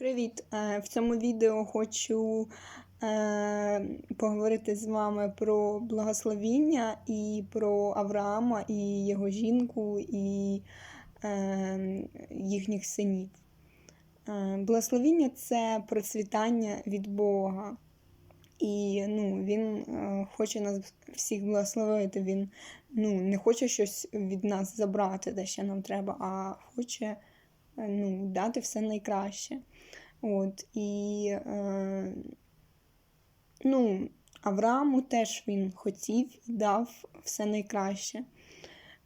Привіт! Е, В цьому відео хочу е, поговорити з вами про благословіння і про Авраама і його жінку і е, їхніх синів. Благословіння це процвітання від Бога. І ну, він хоче нас всіх благословити. Він ну, не хоче щось від нас забрати, те, що нам треба, а хоче ну, дати все найкраще. От, і е, ну, Аврааму теж він хотів і дав все найкраще.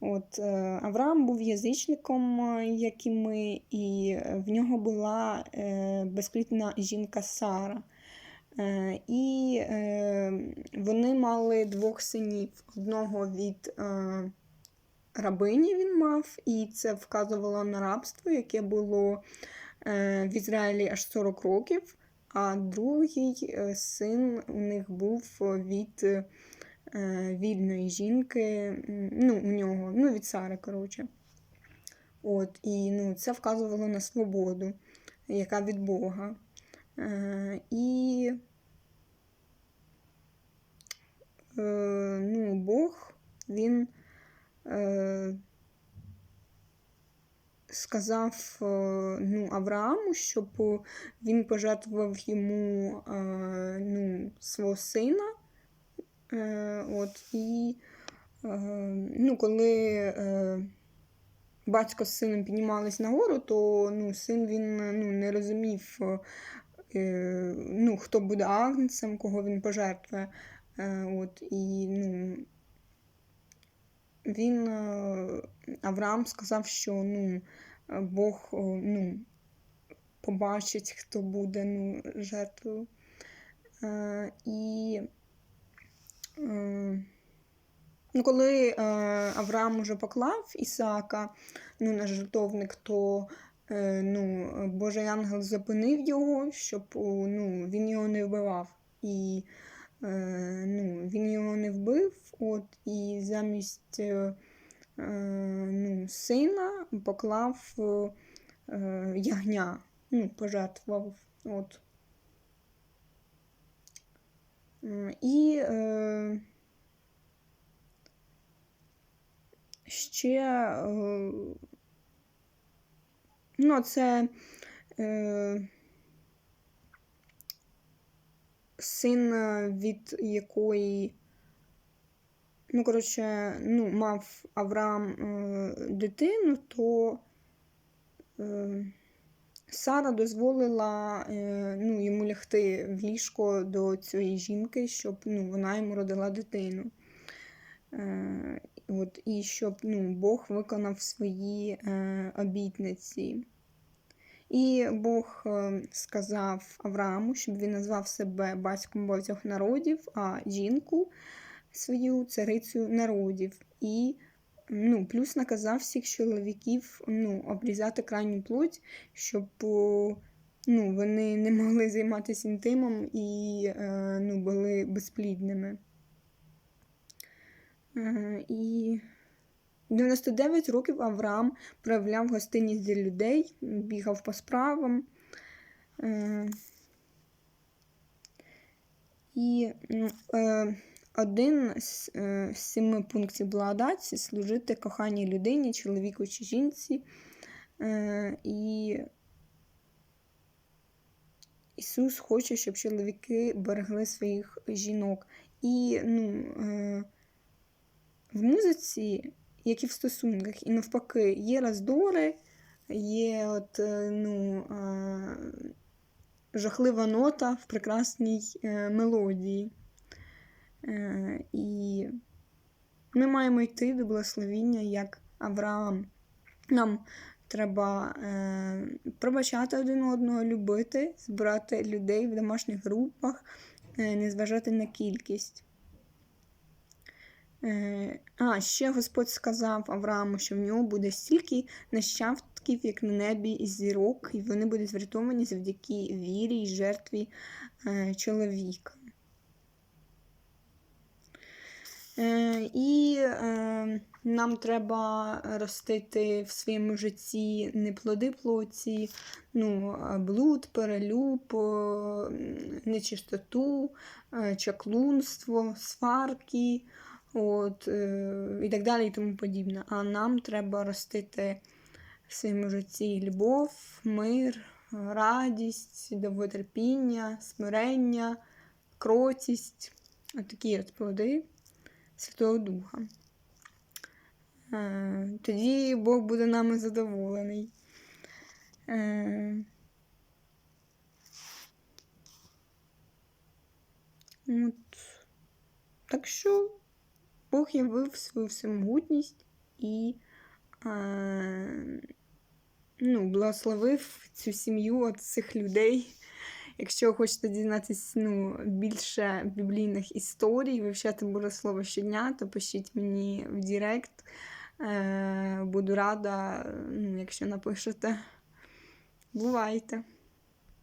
От, е, Авраам був язичником, е, як і ми, і в нього була е, безплітна жінка Сара. Е, і е, вони мали двох синів. Одного від е, рабині він мав, і це вказувало на рабство, яке було е, в Ізраїлі аж 40 років. А другий е, син у них був від е, вільної жінки, ну, у нього, ну, від Сари, коротше. От, і ну, це вказувало на свободу, яка від Бога. Е, і е, ну, Бог, він е, сказав е, ну, Аврааму, щоб він пожертвував йому е, ну, свого сина. Е, от, і ну, коли батько з сином піднімались нагору, то ну, син він ну, не розумів, ну, хто буде агнцем, кого він пожертвує. От, і, ну, він, Авраам сказав, що ну, Бог ну, побачить, хто буде ну, жертвою. Е, і е, ну, коли е, Авраам уже поклав Ісаака ну, на жертовник, то е, ну, Божий ангел зупинив його, щоб ну, він його не вбивав. І е, ну, він його не вбив, от, і замість е, е, ну, сина поклав е, ягня, ну, пожертвував. От. І е, ще е, ну, це е, син, е, від якої, ну, коротше, ну, мав Авраам е, дитину, то е, Сара дозволила е, ну, йому лягти в ліжко до цієї жінки, щоб ну, вона йому родила дитину. Е, от, і щоб ну, Бог виконав свої е, обітниці. І Бог е, сказав Аврааму, щоб він назвав себе батьком багатьох народів, а жінку свою царицю народів. І ну, плюс наказав всіх чоловіків ну, обрізати крайню плоть, щоб ну, вони не могли займатися інтимом і е, ну, були безплідними. Е, і 99 років Авраам проявляв гостинність для людей, бігав по справам. Е, І ну, один з е, семи пунктів благодаті служити коханій людині, чоловіку чи жінці. Е, І Ісус хоче, щоб чоловіки берегли своїх жінок. І ну, е, в музиці, як і в стосунках, і навпаки, є роздори, є от, ну, жахлива нота в прекрасній мелодії. Е, І ми маємо йти до благословіння, як Авраам. Нам треба е, пробачати один одного, любити, збирати людей в домашніх групах, е, не зважати на кількість. А, ще Господь сказав Аврааму, що в нього буде стільки нащадків, як на небі і зірок, і вони будуть врятовані завдяки вірі і жертві чоловіка. Е, і е, нам треба ростити в своєму житті не плоди плоті, ну, блуд, перелюб, е, нечистоту, е, чаклунство, сварки, от, е, і так далі, і тому подібне. А нам треба ростити в своєму житті любов, мир, радість, довготерпіння, смирення, кротість. Отакі от плоди Святого Духа. Е, Тоді Бог буде нами задоволений. Е, От. Так що Бог явив свою всемогутність і е, ну, благословив цю сім'ю от цих людей. Якщо хочете дізнатися ну, більше біблійних історій, вивчати Богослово щодня, то пишіть мені в Директ. Е, буду рада, ну, якщо напишете. Бувайте!